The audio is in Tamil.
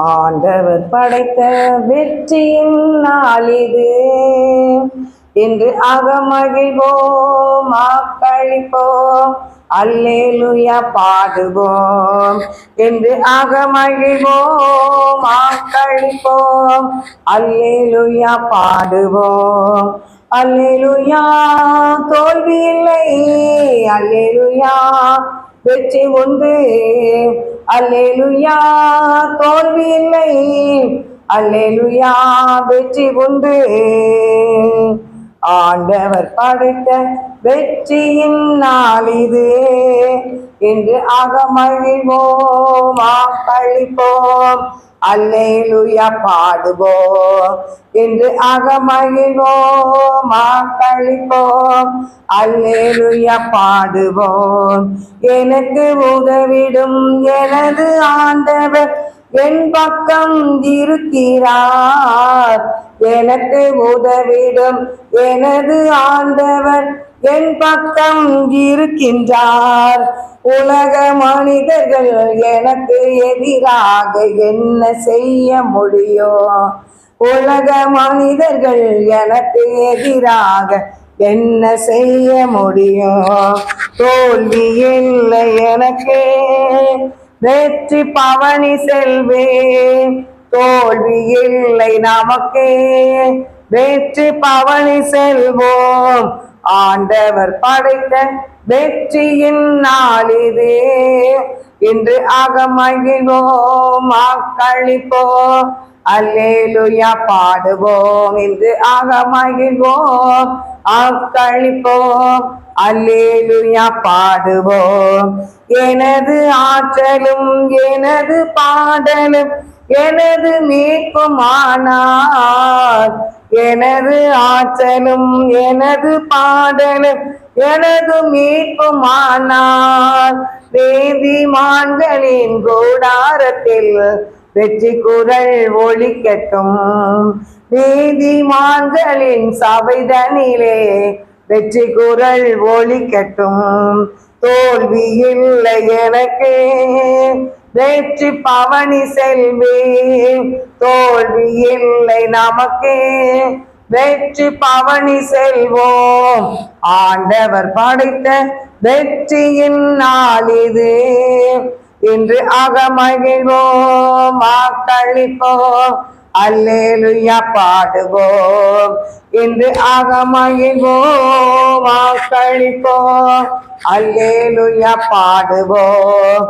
ஆண்டவர் படைத்த வெற்றியின் நாளிது என்று அகமகிழ்வோம் ஆக்களிப்போம் அல்லேலுயா பாடுவோம். என்று அகமகிழ்வோம் ஆக்களிப்போம் அல்லேலுயா பாடுவோம். அல்லேலுயா தோல்வி இல்லை. அல்லேலுயா வெற்றி உண்டு. அல்லேலுயா தோல்வி இல்லை அல்லேலுயா வெற்றி உண்டு. ஆண்டவர் படைத்த வெற்றியின் நாள் இது. என்று அகமகிழ்வோம் ஆக்களிப்போம். அல்லேலுயா பாடுவோம் என்று அகமகிழ்வோம் ஆக்களிப்போம் அல்லேலுயா பாடுவோம் எனக்கு உதவிடும் எனது ஆண்டவர் என் பக்கம் இருக்கிறார். எனக்கு உதவிடும். எனது ஆண்டவர் என் பக்கம் இருக்கின்றார். உலக மனிதர்கள் எனக்கு எதிராக என்ன செய்ய முடியும்? உலக மனிதர்கள் எனக்கு எதிராக என்ன செய்ய முடியும்? தோல்வி இல்லை எனக்கு. வெற்றி பவனி செல்வேன். தோல்வி இல்லை நமக்கே. வெற்றி பவனி செல்வோம். ஆண்டவர் படைத்த வெற்றியின் நாளிது இன்று அகமகிழ்வோம் அக்களிப்போம் அல்லேலுயா பாடுவோம். இன்று அகமகிழ்வோம். ஆக்களிப்போம் அல்லேலுயா பாடுவோம். எனது ஆற்றலும் எனது பாடலும் எனது மீட்புமானார் எனது ஆற்றலும் எனது பாடலும் எனது மீட்புமானார் நீதிமான்களின் கூடாரத்தில் வெற்றி குரல் ஒழிக்கட்டும் நீதிமான்களின் சபைதனிலே வெற்றி குரல் ஒழிக்கட்டும் தோல்வி இல்லை எனக்கு. வெற்றி பவனி செல்வேன். தோல்வி இல்லை நமக்கே. வெற்றி பவனி செல்வோம். ஆண்டவர் படைத்த வெற்றியின் நாள் இது. இன்று அகமகிழ்வோம் ஆக்களிப்போம் அல்லேலுயா பாடுவோம். இன்று அகமகிழ்வோம் வாக்களிப்போம் அல்லேலுயா பாடுவோம்.